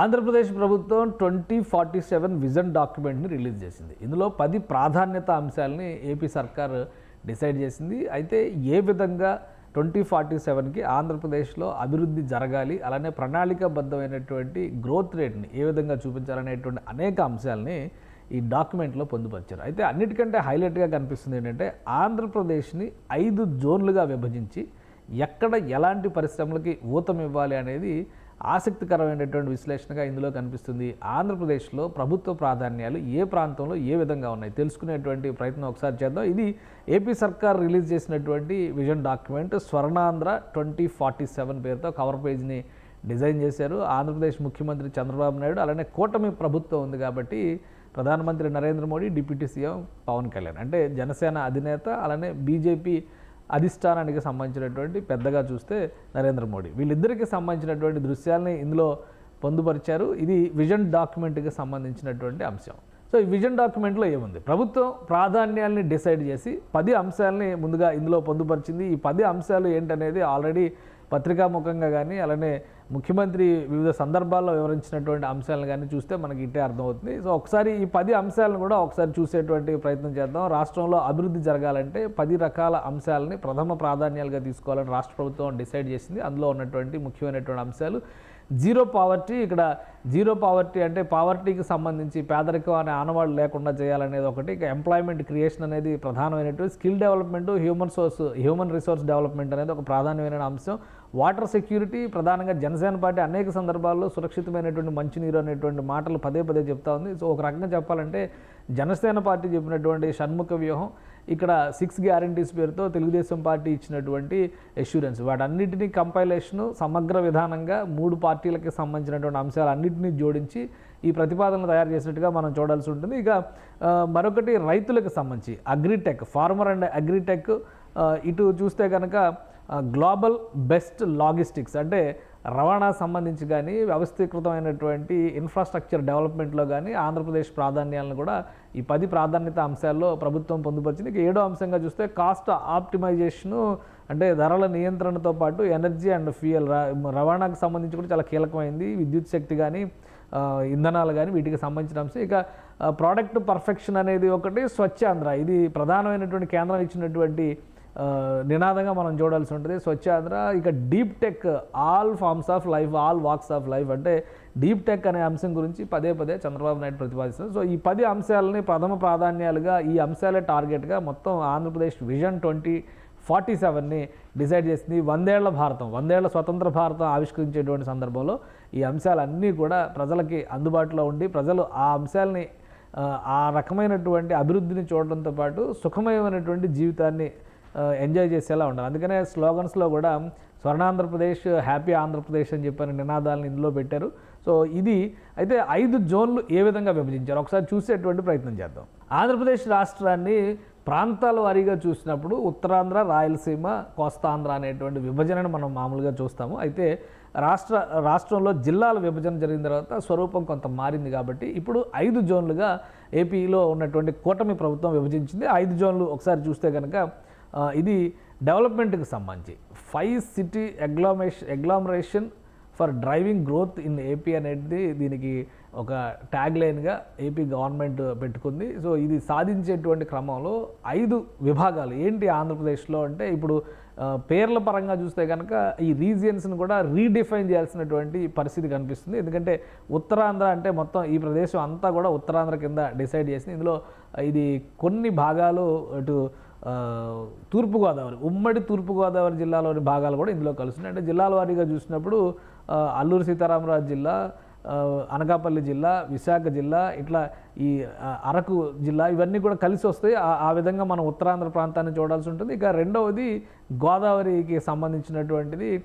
ఆంధ్రప్రదేశ్ ప్రభుత్వం twenty forty seven vision డాక్యుమెంట్ని release చేసింది. ఇందులో పది ప్రాధాన్యత అంశాలని ఏపీ సర్కార్ డిసైడ్ చేసింది. అయితే ఏ విధంగా ట్వంటీ ఫార్టీ సెవెన్కి ఆంధ్రప్రదేశ్లో అభివృద్ధి జరగాలి అలానే ప్రణాళికాబద్ధమైనటువంటి గ్రోత్ రేట్ని ఏ విధంగా చూపించాలనేటువంటి అనేక అంశాలని ఈ డాక్యుమెంట్లో పొందుపరిచారు. అయితే అన్నిటికంటే హైలైట్గా కనిపిస్తుంది ఏంటంటే ఆంధ్రప్రదేశ్ని ఐదు జోన్లుగా విభజించి ఎక్కడ ఎలాంటి పరిశ్రమలకి ఊతం ఇవ్వాలి అనేది ఆసక్తికరమైనటువంటి విశ్లేషణగా ఇందులో కనిపిస్తుంది. ఆంధ్రప్రదేశ్లో ప్రభుత్వ ప్రాధాన్యాలు ఏ ప్రాంతంలో ఏ విధంగా ఉన్నాయి? తెలుసుకునేటువంటి ప్రయత్నం ఒకసారి చేద్దాం. ఇది ఏపీ సర్కార్ రిలీజ్ చేసినటువంటి vision document. Swarnandhra twenty forty seven పేరుతో కవర్ పేజ్ని డిజైన్ చేశారు. ఆంధ్రప్రదేశ్ ముఖ్యమంత్రి చంద్రబాబు నాయుడు. అలానే కూటమి ప్రభుత్వం ఉంది కాబట్టి ప్రధానమంత్రి నరేంద్ర మోడీ డిప్యూటీ సీఎం పవన్ కళ్యాణ్. అంటే జనసేన అధినేత అలానే బీజేపీ అధిష్టానానికి సంబంధించినటువంటి పెద్దగా చూస్తే నరేంద్ర మోడీ. వీళ్ళిద్దరికి సంబంధించినటువంటి దృశ్యాల్ని ఇందులో పొందుపరిచారు. ఇది విజన్ డాక్యుమెంట్కి సంబంధించినటువంటి అంశం. సో ఈ విజన్ డాక్యుమెంట్లో ఏముంది? ప్రభుత్వం ప్రాధాన్యాల్ని డిసైడ్ చేసి పది అంశాలని ముందుగా ఇందులో పొందుపరిచింది. ఈ పది అంశాలు ఏంటనేది ఆల్రెడీ పత్రికాముఖంగా కానీ అలానే ముఖ్యమంత్రి వివిధ సందర్భాల్లో వివరించినటువంటి అంశాలను కానీ చూస్తే మనకి ఇట్టే అర్థమవుతుంది. సో ఒకసారి ఈ పది అంశాలను కూడా ఒకసారి చూసేటువంటి ప్రయత్నం చేద్దాం. రాష్ట్రంలో అభివృద్ధి జరగాలంటే పది రకాల అంశాలని ప్రథమ ప్రాధాన్యాలుగా తీసుకోవాలని రాష్ట్ర ప్రభుత్వం డిసైడ్ చేసింది. అందులో ఉన్నటువంటి ముఖ్యమైనటువంటి అంశాలు. జీరో పావర్టీ ఇక్కడ జీరో పావర్టీ అంటే పావర్టీకి సంబంధించి పేదరికం అనే ఆనవాళ్ళు లేకుండా చేయాలనేది ఒకటి. ఇక ఎంప్లాయ్మెంట్ క్రియేషన్ అనేది ప్రధానమైనటువంటి. Skill development human source human resource development అనేది ఒక ప్రాధాన్యమైన అంశం. వాటర్ సెక్యూరిటీ ప్రధానంగా జనసేన పార్టీ అనేక సందర్భాల్లో సురక్షితమైనటువంటి మంచినీరు అనేటువంటి మాటలు పదే పదే చెప్తా ఉంది. సో ఒక రకంగా చెప్పాలంటే జనసేన పార్టీ చెప్పినటువంటి షణ్ముఖ వ్యూహం ఇక్కడ సిక్స్ గ్యారంటీస్ పేరుతో తెలుగుదేశం పార్టీ ఇచ్చినటువంటి ఎష్యూరెన్స్ వాటన్నిటినీ కంపైలేషను సమగ్ర విధానంగా మూడు పార్టీలకి సంబంధించినటువంటి అంశాలన్నింటినీ జోడించి ఈ ప్రతిపాదనలు తయారు చేసినట్టుగా మనం చూడాల్సి ఉంటుంది. ఇక మరొకటి రైతులకు సంబంధించి అగ్రిటెక్ ఫార్మర్ అండ్ అగ్రిటెక్ ఇటు చూస్తే కనుక గ్లోబల్ బెస్ట్ లాజిస్టిక్స్ అంటే రవాణా సంబంధించి కానీ వ్యవస్థీకృతమైనటువంటి ఇన్ఫ్రాస్ట్రక్చర్ డెవలప్మెంట్లో కానీ ఆంధ్రప్రదేశ్ ప్రాధాన్యాలను కూడా ఈ పది ప్రాధాన్యత అంశాల్లో ప్రభుత్వం పొందుపరిచింది. ఇక ఏడో అంశంగా చూస్తే కాస్ట్ ఆప్టిమైజేషను అంటే ధరల నియంత్రణతో పాటు ఎనర్జీ అండ్ ఫ్యూయల్ రవాణాకు సంబంధించి కూడా చాలా కీలకమైంది. విద్యుత్ శక్తి కానీ ఇంధనాలు కానీ వీటికి సంబంధించిన అంశం. ఇక ప్రోడక్ట్ పర్ఫెక్షన్ అనేది ఒకటి స్వచ్ఛాంధ్ర ఇది ప్రధానమైనటువంటి కేంద్రం ఇచ్చినటువంటి నినాదంగా మనం చూడాల్సి ఉంటుంది. స్వచ్ఛాంధ్ర ఇక deep tech all forms of life all walks of life అంటే డీప్ టెక్ అనే అంశం గురించి పదే పదే చంద్రబాబు నాయుడు ప్రతిపాదిస్తారు సో ఈ పది అంశాలని ప్రథమ ప్రాధాన్యాలుగా ఈ అంశాలే టార్గెట్గా మొత్తం ఆంధ్రప్రదేశ్ విజన్ ట్వంటీ ఫార్టీ సెవెన్ని డిసైడ్ చేసింది వందేళ్ళ భారతం. వందేళ్ళ స్వతంత్ర భారతం ఆవిష్కరించేటువంటి సందర్భంలో ఈ అంశాలన్నీ కూడా ప్రజలకి అందుబాటులో ఉండి ప్రజలు ఆ అంశాలని ఆ, రకమైనటువంటి అభివృద్ధిని చూడడంతో పాటు సుఖమయమైనటువంటి జీవితాన్ని ఎంజాయ్ చేసేలా ఉండాలి. అందుకనే స్లోగన్స్లో కూడా స్వర్ణాంధ్రప్రదేశ్ హ్యాపీ ఆంధ్రప్రదేశ్ అని చెప్పిన నినాదాలను ఇందులో పెట్టారు. సో ఇది అయితే ఐదు జోన్లు ఏ విధంగా విభజించారు? ఒకసారి చూసేటువంటి ప్రయత్నం చేద్దాం. ఆంధ్రప్రదేశ్ రాష్ట్రాన్ని ప్రాంతాల వారీగా చూసినప్పుడు ఉత్తరాంధ్ర రాయలసీమ కోస్తాంధ్ర అనేటువంటి విభజనను మనం మామూలుగా చూస్తాము. అయితే రాష్ట్ర రాష్ట్రంలో జిల్లాల విభజన జరిగిన తర్వాత స్వరూపం కొంత మారింది కాబట్టి ఇప్పుడు ఐదు జోన్లుగా ఏపీలో ఉన్నటువంటి కూటమి ప్రభుత్వం విభజించింది. ఐదు జోన్లు ఒకసారి చూస్తే కనుక ఇది డెవలప్మెంట్కి సంబంధించి. Five city agglomeration agglomeration for driving growth in AP అనేది దీనికి ఒక ట్యాగ్ లైన్గా ఏపీ గవర్నమెంట్ పెట్టుకుంది. సో ఇది సాధించేటువంటి క్రమంలో ఐదు విభాగాలు. ఏంటి ఆంధ్రప్రదేశ్లో అంటే ఇప్పుడు పేర్ల పరంగా చూస్తే కనుక ఈ రీజియన్స్ని కూడా రీడిఫైన్ చేయాల్సినటువంటి పరిస్థితి కనిపిస్తుంది. ఎందుకంటే ఉత్తరాంధ్ర అంటే మొత్తం ఈ ప్రదేశం అంతా కూడా ఉత్తరాంధ్ర కింద డిసైడ్ చేసింది. ఇందులో ఇది కొన్ని భాగాలు అటు తూర్పుగోదావరి ఉమ్మడి తూర్పుగోదావరి జిల్లాలోని భాగాలు కూడా ఇందులో కలుస్తున్నాయి. అంటే జిల్లాల వారీగా చూసినప్పుడు అల్లూరు సీతారామరాజు జిల్లా అనకాపల్లి జిల్లా విశాఖ జిల్లా ఇట్లా ఈ అరకు జిల్లా ఇవన్నీ కూడా కలిసి వస్తాయి. ఆ- విధంగా మనం ఉత్తరాంధ్ర ప్రాంతాన్ని చూడాల్సి ఉంటుంది. ఇక రెండవది గోదావరికి సంబంధించినటువంటిది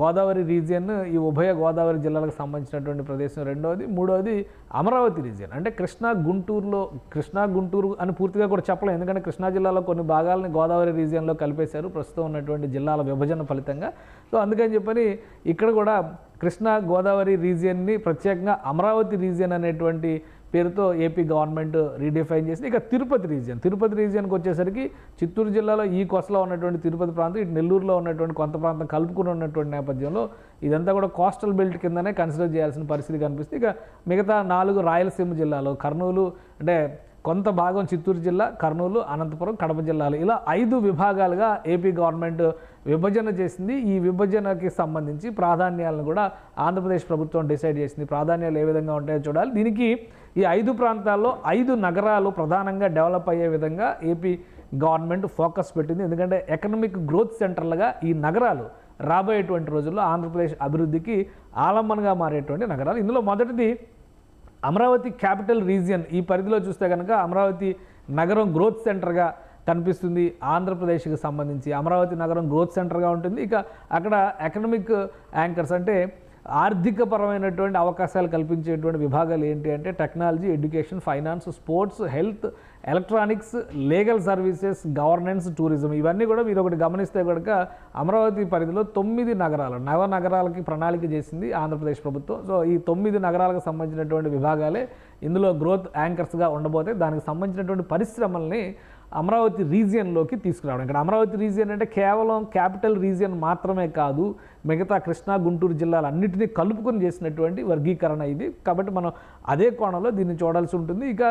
గోదావరి రీజియన్ ఈ ఉభయ గోదావరి జిల్లాలకు సంబంధించినటువంటి ప్రదేశం రెండవది మూడవది అమరావతి రీజియన్. అంటే కృష్ణా గుంటూరులో కృష్ణా గుంటూరు అని పూర్తిగా కూడా చెప్పలేం. ఎందుకంటే కృష్ణా జిల్లాలో కొన్ని భాగాలని గోదావరి రీజియన్లో కలిపేశారు. ప్రస్తుతం ఉన్నటువంటి జిల్లాల విభజన ఫలితంగా. సో అందుకని చెప్పని ఇక్కడ కూడా కృష్ణా గోదావరి రీజియన్ని ప్రత్యేకంగా అమరావతి రీజియన్ అనేటువంటి పేరుతో ఏపీ గవర్నమెంట్ రీడిఫైన్ చేసింది. ఇక తిరుపతి రీజియన్ తిరుపతి రీజియన్కి వచ్చేసరికి చిత్తూరు జిల్లాలో ఈ కొసలో ఉన్నటువంటి తిరుపతి ప్రాంతం ఇటు నెల్లూరులో ఉన్నటువంటి కొంత ప్రాంతం కలుపుకుని ఉన్నటువంటి నేపథ్యంలో ఇదంతా కూడా కోస్టల్ బెల్ట్ కిందనే కన్సిడర్ చేయాల్సిన పరిస్థితి కనిపిస్తుంది. ఇక మిగతా నాలుగు రాయలసీమ జిల్లాలో కర్నూలు అంటే కొంత భాగం చిత్తూరు జిల్లా కర్నూలు అనంతపురం కడప జిల్లాలు. ఇలా ఐదు విభాగాలుగా ఏపీ గవర్నమెంట్ విభజన చేసింది. ఈ విభజనకి సంబంధించి ప్రాధాన్యాలను కూడా ఆంధ్రప్రదేశ్ ప్రభుత్వం డిసైడ్ చేసింది. ప్రాధాన్యాలు ఏ విధంగా ఉంటాయో చూడాలి. దీనికి ఈ ఐదు ప్రాంతాల్లో ఐదు నగరాలు ప్రధానంగా డెవలప్ అయ్యే విధంగా ఏపీ గవర్నమెంట్ ఫోకస్ పెట్టింది. ఎందుకంటే ఎకనమిక్ గ్రోత్ సెంటర్లుగా ఈ నగరాలు రాబోయేటువంటి రోజుల్లో ఆంధ్రప్రదేశ్ అభివృద్ధికి ఆలంబనగా మారేటువంటి నగరాలు. ఇందులో మొదటిది అమరావతి క్యాపిటల్ రీజియన్ ఈ పరిధిలో చూస్తే కనుక అమరావతి నగరం గ్రోత్ సెంటర్గా కనిపిస్తుంది. ఆంధ్రప్రదేశ్కి సంబంధించి అమరావతి నగరం గ్రోత్ సెంటర్గా ఉంటుంది. ఇక అక్కడ ఎకనమిక్ యాంకర్స్ అంటే ఆర్థికపరమైనటువంటి అవకాశాలు కల్పించేటువంటి విభాగాలు ఏంటి అంటే technology education finance sports health electronics legal services governance tourism ఇవన్నీ కూడా మీరు ఒకటి గమనిస్తే కనుక అమరావతి పరిధిలో తొమ్మిది నగరాలు నవ నగరాలకి ప్రణాళిక చేసింది ఆంధ్రప్రదేశ్ ప్రభుత్వం. సో ఈ తొమ్మిది నగరాలకు సంబంధించినటువంటి విభాగాలే ఇందులో గ్రోత్ యాంకర్స్గా ఉండబోతే దానికి సంబంధించినటువంటి పరిశ్రమల్ని అమరావతి రీజియన్లోకి తీసుకురావడం. ఇక్కడ అమరావతి రీజియన్ అంటే కేవలం క్యాపిటల్ రీజియన్ మాత్రమే కాదు మిగతా కృష్ణా గుంటూరు జిల్లాలన్నింటినీ కలుపుకొని చేసినటువంటి వర్గీకరణ ఇది. కాబట్టి మనం అదే కోణంలో దీన్ని చూడాల్సి ఉంటుంది. ఇక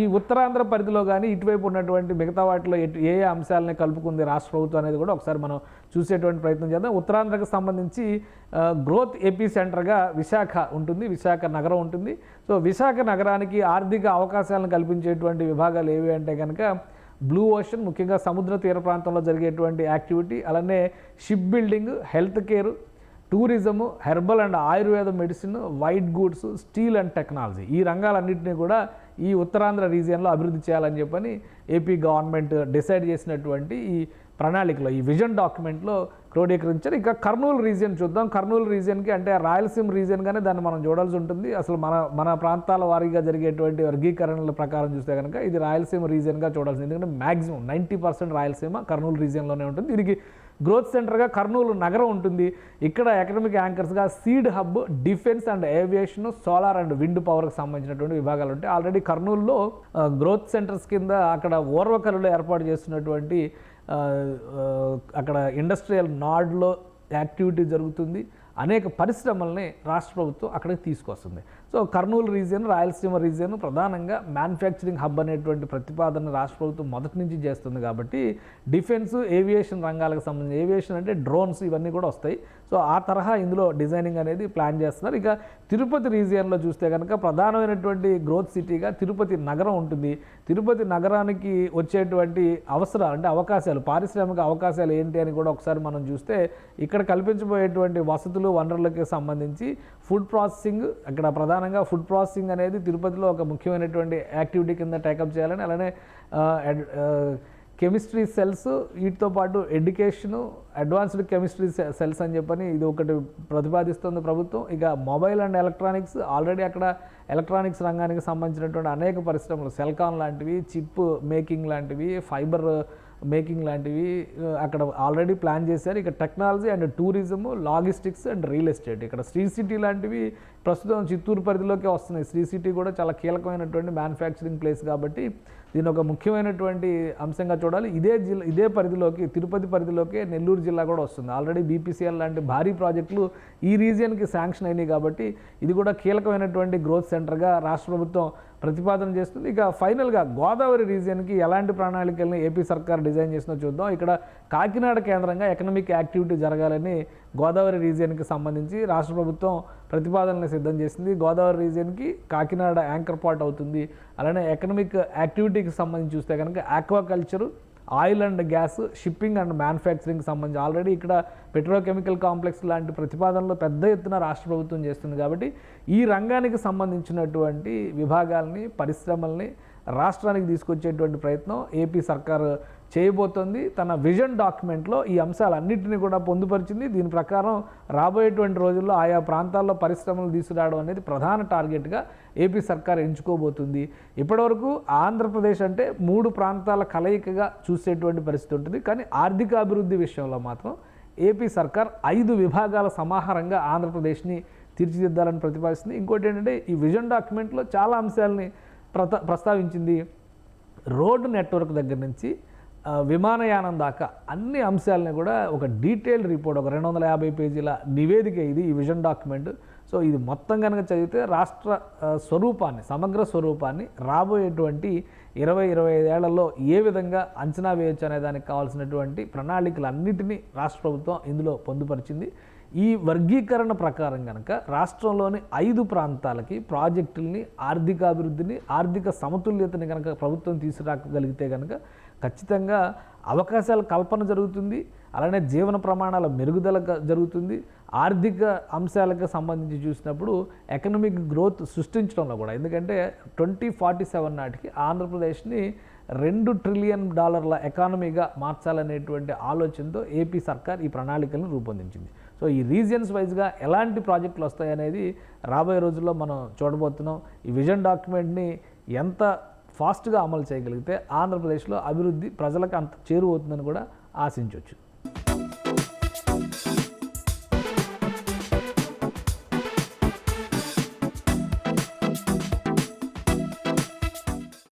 ఈ ఉత్తరాంధ్ర పరిధిలో కానీ ఇటువైపు ఉన్నటువంటి మిగతా వాటిలో ఎటు ఏ ఏ అంశాలని కలుపుకుంది రాష్ట్ర ప్రభుత్వం అనేది కూడా ఒకసారి మనం చూసేటువంటి ప్రయత్నం చేద్దాం. ఉత్తరాంధ్రకు సంబంధించి గ్రోత్ ఏపీ సెంటర్గా విశాఖ ఉంటుంది విశాఖ నగరం ఉంటుంది. సో విశాఖ నగరానికి ఆర్థిక అవకాశాలను కల్పించేటువంటి విభాగాలు ఏవి అంటే కనుక బ్లూ ఓషన్ ముఖ్యంగా సముద్ర తీర ప్రాంతంలో జరిగేటువంటి యాక్టివిటీ అలానే ship building health care tourism herbal and Ayurveda medicine white goods steel and technology. ఈ రంగాలన్నింటినీ కూడా ఈ ఉత్తరాంధ్ర రీజియన్లో అభివృద్ధి చేయాలని చెప్పని ఏపీ గవర్నమెంట్ డిసైడ్ చేసినటువంటి ఈ ప్రణాళికలో ఈ విజన్ డాక్యుమెంట్లో క్రోడీకరించారు. ఇంకా కర్నూలు రీజియన్ చూద్దాం. కర్నూలు రీజియన్కి అంటే రాయలసీమ రీజియన్గానే దాన్ని మనం చూడాల్సి ఉంటుంది. అసలు మన మన ప్రాంతాల వారీగా జరిగేటువంటి వర్గీకరణల ప్రకారం చూస్తే కనుక ఇది రాయలసీమ రీజియన్గా చూడాల్సింది. ఎందుకంటే maximum ninety percent Rayalaseema Kurnool రీజియన్లోనే ఉంటుంది. దీనికి గ్రోత్ సెంటర్గా కర్నూలు నగరం ఉంటుంది. ఇక్కడ economic యాంకర్స్గా seed hub defence and aviation solar and wind పవర్కి సంబంధించినటువంటి విభాగాలు ఉంటాయి. ఆల్రెడీ కర్నూలులో గ్రోత్ సెంటర్స్ కింద అక్కడ ఓర్వకరులు ఏర్పాటు చేస్తున్నటువంటి అక్కడ ఇండస్ట్రియల్ నాడ్లో యాక్టివిటీ జరుగుతుంది. అనేక పరిశ్రమల్ని రాష్ట్ర ప్రభుత్వం అక్కడికి తీసుకొస్తుంది. So Kurnool region Rayalaseema region ప్రధానంగా మ్యానుఫ్యాక్చరింగ్ హబ్ అనేటువంటి ప్రతిపాదన రాష్ట్ర ప్రభుత్వం మొదటి నుంచి చేస్తుంది కాబట్టి డిఫెన్స్ ఏవియేషన్ రంగాలకు సంబంధించి ఏవియేషన్ అంటే డ్రోన్స్ ఇవన్నీ కూడా వస్తాయి. సో ఆ తరహా ఇందులో డిజైనింగ్ అనేది ప్లాన్ చేస్తున్నారు. ఇక తిరుపతి రీజియన్లో చూస్తే కనుక ప్రధానమైనటువంటి గ్రోత్ సిటీగా తిరుపతి నగరం ఉంటుంది. తిరుపతి నగరానికి వచ్చేటువంటి అవసరాలు అంటే అవకాశాలు పారిశ్రామిక అవకాశాలు ఏంటి అని కూడా ఒకసారి మనం చూస్తే ఇక్కడ కల్పించబోయేటువంటి వసతులు వనరులకి సంబంధించి ఫుడ్ ప్రాసెసింగ్ అక్కడ ప్రధానంగా ఫుడ్ ప్రాసెసింగ్ అనేది తిరుపతిలో ఒక ముఖ్యమైనటువంటి యాక్టివిటీ కింద టేకప్ చేయాలని అలానే కెమిస్ట్రీ సెల్స్ వీటితో పాటు ఎడ్యుకేషను అడ్వాన్స్డ్ కెమిస్ట్రీ సెల్స్ అని చెప్పని ఇది ఒకటి ప్రతిపాదిస్తుంది ప్రభుత్వం. ఇక మొబైల్ అండ్ ఎలక్ట్రానిక్స్ ఆల్రెడీ అక్కడ ఎలక్ట్రానిక్స్ రంగానికి సంబంధించినటువంటి అనేక పరిశ్రమలు సెల్కాన్ లాంటివి చిప్ మేకింగ్ లాంటివి ఫైబర్ మేకింగ్ లాంటివి అక్కడ ఆల్రెడీ ప్లాన్ చేశారు. ఇక technology and tourism logistics and real estate. ఇక్కడ శ్రీ సిటీ లాంటివి ప్రస్తుతం చిత్తూరు పరిధిలోకి వస్తున్నాయి. శ్రీ సిటీ కూడా చాలా కీలకమైనటువంటి మ్యానుఫ్యాక్చరింగ్ ప్లేస్ కాబట్టి దీని ఒక ముఖ్యమైనటువంటి అంశంగా చూడాలి. ఇదే జిల్లా ఇదే పరిధిలోకి తిరుపతి పరిధిలోకి నెల్లూరు జిల్లా కూడా వస్తుంది. ఆల్రెడీ బీపీసీఎల్ లాంటి భారీ ప్రాజెక్టులు ఈ రీజియన్కి శాంక్షన్ అయినాయి కాబట్టి ఇది కూడా కీలకమైనటువంటి గ్రోత్ సెంటర్గా రాష్ట్ర ప్రభుత్వం ప్రతిపాదన చేస్తుంది. ఇక ఫైనల్గా గోదావరి రీజియన్కి ఎలాంటి ప్రణాళికల్ని ఏపీ సర్కార్ డిజైన్ చేసిందో చూద్దాం. ఇక్కడ కాకినాడ కేంద్రంగా ఎకనామిక్ యాక్టివిటీ జరగాలని గోదావరి రీజియన్కి సంబంధించి రాష్ట్ర ప్రభుత్వం ప్రతిపాదనలు సిద్ధం చేసింది. గోదావరి రీజియన్కి కాకినాడ యాంకర్ పార్ట్ అవుతుంది. అలానే ఎకనామిక్ యాక్టివిటీకి సంబంధించి చూస్తే కనుక aquaculture oil and gas shipping and manufacturing సంబంధించి ఆల్రెడీ ఇక్కడ పెట్రోకెమికల్ కాంప్లెక్స్ లాంటి ప్రతిపాదనలు పెద్ద ఎత్తున రాష్ట్ర ప్రభుత్వం చేస్తుంది కాబట్టి ఈ రంగానికి సంబంధించినటువంటి విభాగాల్ని పరిశ్రమల్ని రాష్ట్రానికి తీసుకొచ్చేటువంటి ప్రయత్నం ఏపీ సర్కారు చేయబోతోంది. తన విజన్ డాక్యుమెంట్లో ఈ అంశాలన్నింటినీ కూడా పొందుపరిచింది. దీని ప్రకారం రాబోయేటువంటి రోజుల్లో ఆయా ప్రాంతాల్లో పరిశ్రమలు తీసుకురావడం అనేది ప్రధాన టార్గెట్గా ఏపీ సర్కార్ ఎంచుకోబోతుంది. ఇప్పటివరకు ఆంధ్రప్రదేశ్ అంటే మూడు ప్రాంతాల కలయికగా చూసేటువంటి పరిస్థితి ఉంటుంది. కానీ ఆర్థిక అభివృద్ధి విషయంలో మాత్రం ఏపీ సర్కార్ ఐదు విభాగాల సమాహారంగా ఆంధ్రప్రదేశ్ని తీర్చిదిద్దాలని ప్రతిపాదిస్తుంది. ఇంకోటి ఏంటంటే ఈ విజన్ డాక్యుమెంట్లో చాలా అంశాలని ప్రస్తావించింది రోడ్డు నెట్వర్క్ దగ్గర నుంచి విమానయానం దాకా అన్ని అంశాలని కూడా ఒక డీటెయిల్డ్ రిపోర్ట్ ఒక రెండు వందల యాభై పేజీల నివేదిక ఇది ఈ విజన్ డాక్యుమెంట్. సో ఇది మొత్తం కనుక చదివితే రాష్ట్ర స్వరూపాన్ని సమగ్ర స్వరూపాన్ని రాబోయేటువంటి ఇరవై ఇరవై ఐదేళ్ళలో ఏ విధంగా అంచనా వేయొచ్చు అనే దానికి కావాల్సినటువంటి ప్రణాళికలన్నిటినీ రాష్ట్ర ప్రభుత్వం ఇందులో పొందుపరిచింది. ఈ వర్గీకరణ ప్రకారం కనుక రాష్ట్రంలోని ఐదు ప్రాంతాలకి ప్రాజెక్టుల్ని ఆర్థికాభివృద్ధిని ఆర్థిక సమతుల్యతని కనుక ప్రభుత్వం తీసుకురాగలిగితే కనుక ఖచ్చితంగా అవకాశాల కల్పన జరుగుతుంది. అలానే జీవన ప్రమాణాల మెరుగుదల జరుగుతుంది. ఆర్థిక అంశాలకు సంబంధించి చూసినప్పుడు ఎకనమిక్ గ్రోత్ సృష్టించడంలో కూడా ఎందుకంటే ట్వంటీ ఫార్టీ సెవెన్ నాటికి ఆంధ్రప్రదేశ్ని రెండు ట్రిలియన్ డాలర్ల ఎకానమీగా మార్చాలనేటువంటి ఆలోచనతో ఏపీ సర్కార్ ఈ ప్రణాళికలను రూపొందించింది. సో ఈ రీజియన్స్ వైజ్గా ఎలాంటి ప్రాజెక్టులు వస్తాయనేది రాబోయే రోజుల్లో మనం చూడబోతున్నాం. ఈ విజన్ డాక్యుమెంట్ని ఎంత ఫాస్ట్గా అమలు చేయగలిగితే ఆంధ్రప్రదేశ్లో అభివృద్ధి ప్రజలకు అంత చేరువవుతుందని కూడా ఆశించవచ్చు.